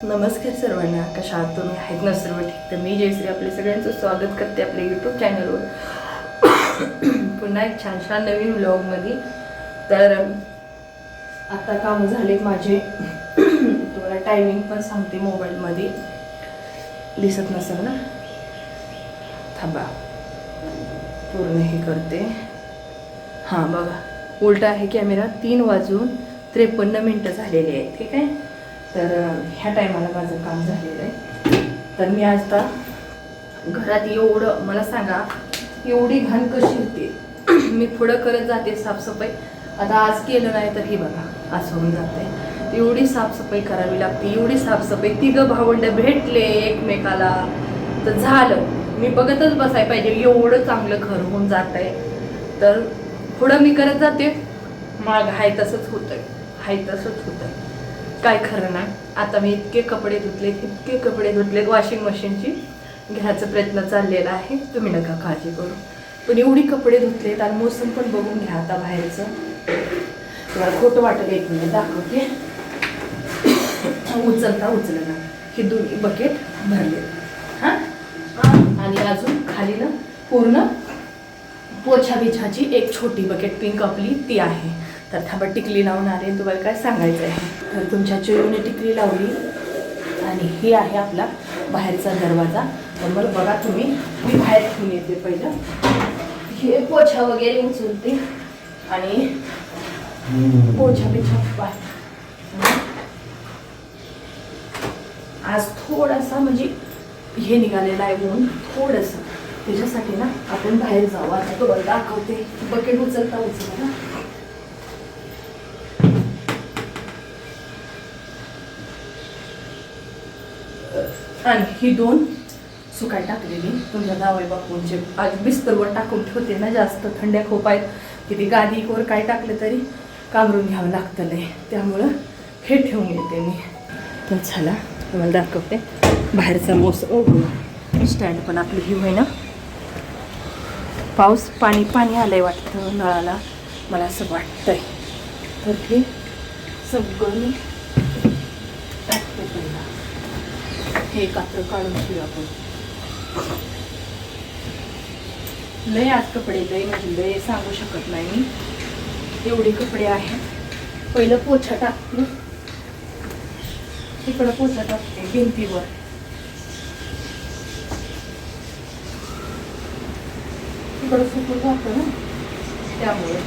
नमस्कार सर्वांना कशा आहात तुम्ही? आहेत ना सर्व ठीक? तर मी जयश्री आपले सगळ्यांचं स्वागत करते आपल्या यूट्यूब चॅनलवर पुन्हा एक छान छान नवीन व्लॉगमध्ये तर आता कामं झालेत माझे. तुम्हाला टायमिंग पण सांगते मोबाईलमध्ये दिसत नसेल ना? थांबा. पूर्ण हे करते. हां बघा. उलटा आहे कॅमेरा तीन वाजून त्रेपन्न मिनटं झालेली आहेत ठीक आहे? तर ह्या टायमाला माझं काम झालेलं आहे. तर मी आता घरात एवढं मला सांगा एवढी घाण कशी होते? मी पुढं करत जाते साफसफाई. आता आज केलं नाही तर हे बघा असं होऊन जाते एवढी साफसफाई करावी लागते एवढी साफसफाई. तिघं भावंड भेटले एकमेकाला. तर झालं. मी बघतच बसाय पाहिजे एवढं चांगलं घर होऊन जात आहे तर पुढं मी करत जाते. माग हाय तसंच होतंय. हाय तसंच होतंय. काय खरं नाही. आता मी इतके कपडे धुतले इतके कपडे धुतलेत वॉशिंग मशीनची घ्यायचा प्रयत्न चाललेला आहे. तुम्ही नका काळजी करू. पण एवढी कपडे धुतलेत आणि मोसम पण बघून घ्या आता बाहेरचं. तुम्हाला खोटं वाटत एक मिनिट दाखवते उचलता उचलना. हे दोन्ही बकेट भरले हां? आणि अजून खाली ना पूर्ण पोछा बिछाची एक छोटी बकेट पिंक आपली ती आहे. तर थांबा टिकली लावून आले. तुम्हाला काय सांगायचं आहे तर तुमच्या चिरूने टिकली लावली. आणि हे आहे आपला बाहेरचा दरवाजा. तर मग बघा तुम्ही. मी बाहेर घेऊन येते पहिलं. हे पोछा वगैरे उचलते. आणि पोछा बिछा आज थोडासा म्हणजे हे निघालेलं आहे म्हणून थोडंसं. त्याच्यासाठी ना आपण बाहेर जाऊ. आता तो दाखवते. बकेट उचलता उचलता. आणि ही दोन सुकाय टाकलेली. तुमच्या जावई बापूंचे आज बिस्तरवर टाकून ठेवते ना जास्त. थंड्या खूप आहेत. किती गादीवर काय टाकलं तरी कामरून घ्यावं लागतं लय. त्यामुळं हे ठेवून येते मी. तर झाला तुम्हाला दाखवते. बाहेरचा मोसम. ओ स्टँड पण आपली ही होय ना पाऊस पाणी पाणी आलंय वाटतं नळाला. मला असं वाटतंय. तर हे सगळं मी टाकते पहिला हे कात्र काढून ठेवू आपण. लय आज कपडे लय म्हणजे लय सांगू शकत नाही मी. एवढे कपडे आहेत पहिलं पोछा टाकते तिकडं पोछा टाकते भिंतीवर. तिकडं सुकून जातं ना त्यामुळे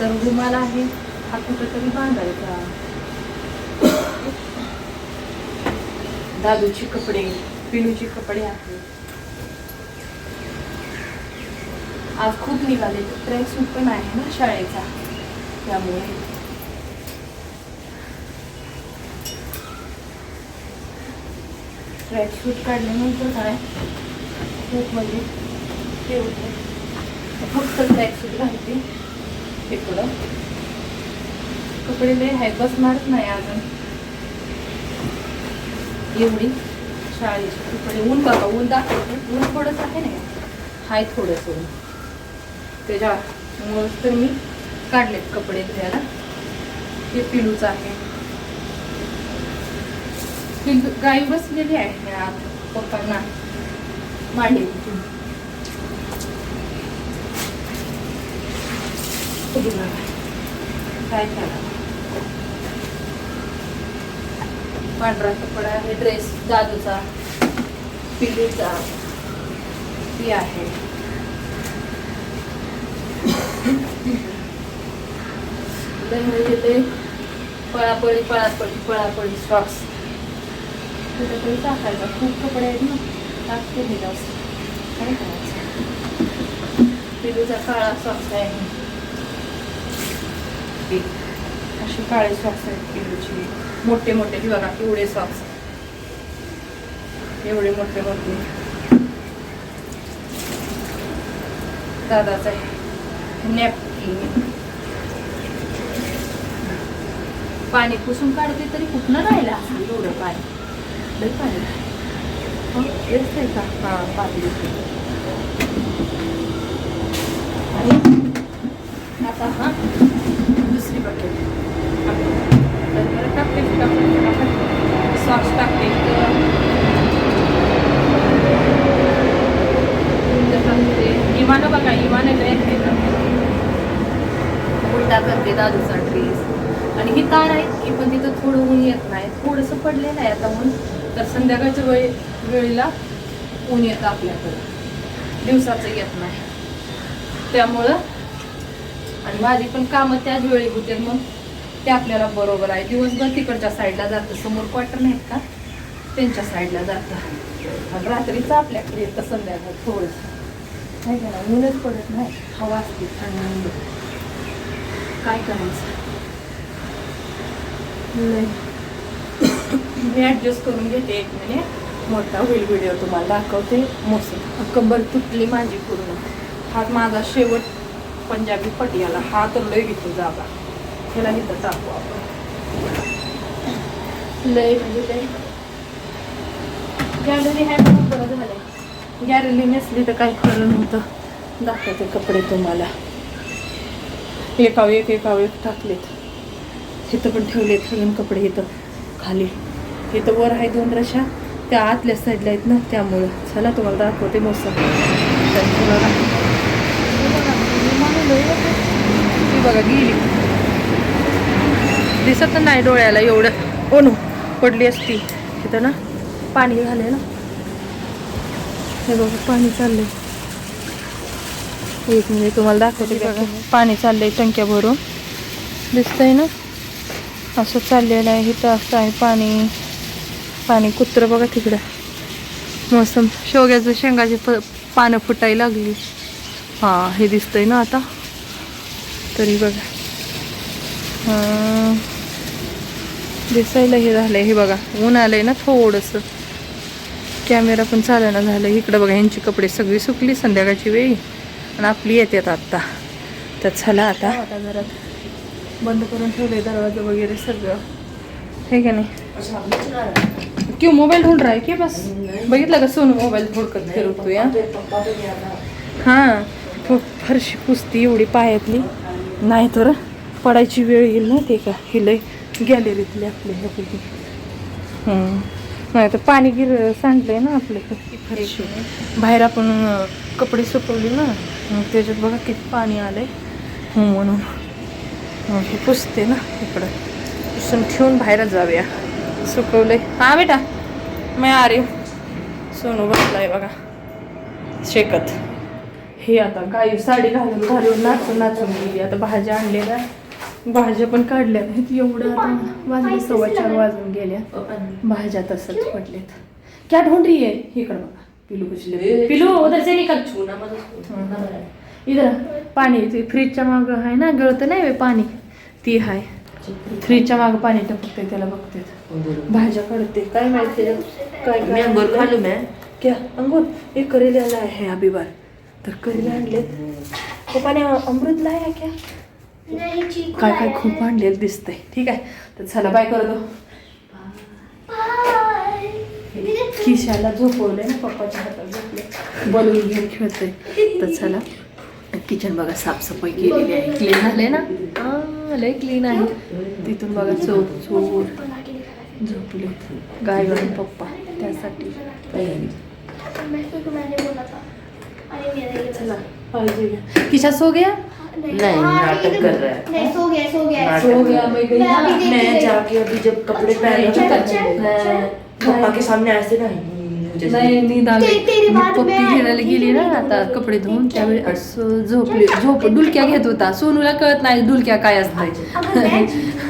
तर रुमाल आहे. हा कुठं तरी बांधायचा. दादूचे कपडे पिनूचे कपडे आहेत. आज खूप निघाले ट्रॅक सूट पण आहे ना शाळेचा. त्यामुळे. ट्रॅक सूट काढल्यानंतर काय? खूप म्हणजे ते होतं. फक्त ट्रॅक सूट घालते. इकडं कपडे लय आहे बसणारच नाही अजून. एवढी शाळेची ऊन बघा ऊन दाखवते. ऊन थोडंसं आहे ना? हाय थोडंसं ऊन. त्याच्यामुळं तर मी काढलेत कपडे धुयाला हे पिलूच आहे. पिलू गाई बसलेली आहे आत पप्पांना. मांडी काय करा पांढरा कपडा आहे ड्रेस दादूचा पिलूचा ती आहे. लय म्हणजे ते पळापळी पळापळी पळापळी सॉक्स कुठेतरी टाकायचा. खूप कपडे आहेत ना. टाकते मी जास्त. काय करायचं? पिलूचा काळा सॉक्स आहे. अशी काळे सॉक्स आहेत पिलूची मोठे मोठे हे बघा एवढे सॉक्स एवढे मोठे मोठे. दादाचा नॅपकिन पाणी पुसून काढते तरी कुठनं राहिलं? असं एवढं पाणी. लय पाणी. हो, येत आहे का? हां पाणी आणि आता हा दुसरी बकेट तर टाकते टाकते सॉक्स टाकते इमानं बघा इमानं लय खायला ते दादूचा ड्रेस आणि ही तार आहे की पण तिथं थोडं ऊन येत नाही. थोडंसं पडलेलं आहे आता ऊन. तर संध्याकाळच्या वेळी वेळेला ऊन येतं आपल्याकडं. दिवसाचं येत नाही. त्यामुळं आणि माझी पण कामं त्याच वेळी होते मग ते आपल्याला बरोबर आहे. दिवसभर तिकडच्या साईडला जातं. समोर क्वार्टर नाहीत का? त्यांच्या साईडला जातं. आणि रात्रीचं आपल्याकडे येतं संध्याकाळ थोडंसं. नाही का? ना ऊनच पडत नाही. हवा असते थंड. काय करायचं? लय. मी ॲडजस्ट करून घेते एक मिनिट मोठा होईल व्हिडिओ तुम्हाला दाखवते. मोसम कंबर तुटली माझी पूर्ण. हा माझा शेवट पंजाबी पटियाला. हा तर लय घेतो जागा. ह्याला इथं टाकू आपण. लय म्हणजे लय. गॅलरी आहे बरं झालं गॅलरी नसली तर काही खरं नव्हतं. दाखवते कपडे तुम्हाला. एकावे एक एकावे एक टाकलेत. इथं पण ठेवलेत सगळे कपडे इथं खाली. इथं वर आहे दोन रशा त्या आतल्या साईडला आहेत ना त्यामुळं. चला तुम्हाला दाखवते मोसम बघा. बघा, ती बघा गेली. दिसत नाही डोळ्याला एवढं. हो ओ पडली असती. इथं ना पाणी झालं ना. हे बघा पाणी चाललंय. एक मिनिट तुम्हाला दाखवते बघा. पाणी चाललंय टंक्या भरून. दिसतंय ना? असं चाललेलं आहे इथं असं आहे पाणी. पाणी कुत्रं बघा तिकडं. मोसम. शेवग्याचं शेंगाची प पानं फुटायला लागली. हां हे दिसतंय ना आता? तरी बघा. दिसायला हे झालंय. हे बघा ऊन आलंय ना थोडंसं. कॅमेरा पण चालना झालं इकडं बघा यांची कपडे सगळी सुकली संध्याकाळची वेळी. आणि आपली येतात आत्ता. तर चला आता. आता जरा बंद करून ठेवले दरवाजा वगैरे सगळं. हे का नाही? क्यों मोबाईल ढूंढ रहा है क्या बस बघितलं का सोनू मोबाईल थोडकत फिरवतो या? हां फरशी पुसती एवढी पायातली. नाही तर पडायची वेळ येईल ना ते का? ही लय गॅलरीतली आपली ह्यापैकी. नाही तर पाणी गिर सांडलंय ना आपले फरशी बाहेर आपण कपडे सुकवले ना मग त्याच्यात बघा किती पाणी आलं हो म्हणून. मग हे पुसते ना इकडं. पुसून ठेवून बाहेरच जाऊया. सुकवलंय. हा बेटा. मी अरे सोनू बसलाय बघा. शेकत. हे आता काय साडी घालून घालून नाचून नाचून गेली. आता भाज्या आणलेल्या भाज्या पण काढल्या नाहीत. एवढं आता वाजले सव्वा चार वाजून गेल्या भाज्या तसंच पडलेत. क्या ढोंडरी आहे इकडं बघा. पिलू कुचले पिलू. उधर से निकल. इधर पाणी ते फ्रीजच्या माग आहे ना गळतं नाही बे पाणी? ती आहे. फ्रीजच्या माग पाणी टपकते त्याला बघते भाज्या काढते काय माहिती काय मैं अंगूर खा लूं मैं. क्या? अंगूर हे करेला आहे अभी बार तर करेला आणलेत. पप्पाने अमृत लाया क्या? काय काय खूप आणलेलं दिसतंय. ठीक आहे. तर चला बाय करतो खिशाला झोपवलंय ना पप्पाच्या हातात झोपले बलून घेऊन खेळतोय. तर चला. किचन बघा साफसफाई केलेली आहे. क्लीन झाले ना? लय क्लीन आहे. तिथून बघा चोर चोर. झोपले. गाय आणि पप्पा त्यासाठी. चला. घ्या किशा सो गया? नहीं नाटक कर रहा है। नहीं सो गया सो गया। सो गया मैं गई। ना मैं जाके अभी जब कपड़े पहन चल, रहे मैं पापा के सामने ऐसे ना हम्म, नींद आली ते- पप्पी में गेली ना आता कपडे धुवून त्यावेळी झोपली झोप डुलक्या घेत होता सोनूला कळत नाही डुलक्या काय अगर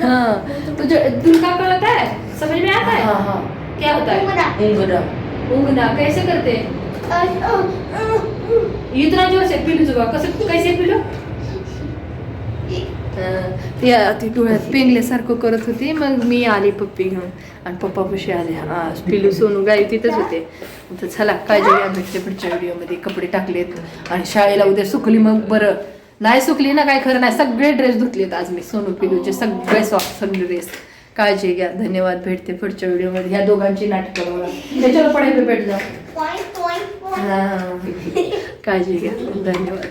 हाँ तुझे डुलका कळत है? समझ में आता है? हाँ हाँ। क्या होता है। उंगरा उंगना। कैसे करते? हैं? इतना ज़ोर से पिलू जुबा कसं कैसे पिलू? ती ती डोळ्यात पेंगल्यासारखं करत होती. मग मी आली पप्पी घेऊन. आणि पप्पा पशी आले. हा पिलू सोनू गाई तिथंच होते. तर चला काळजी घ्या भेटते पुढच्या व्हिडिओमध्ये. कपडे टाकलेत. आणि शाळेला उद्या सुकली मग बरं. नाही सुकली ना काय खरं नाही. सगळे ड्रेस धुतलेत आज मी. सोनू पिलूचे सगळे सॉफ्ट सगळे ड्रेस काळजी घ्या. धन्यवाद. भेटते पुढच्या व्हिडिओमध्ये. ह्या दोघांची नाटकं बघा. त्याच्यावर पडायला भेट जा. हा. काळजी घ्या. धन्यवाद.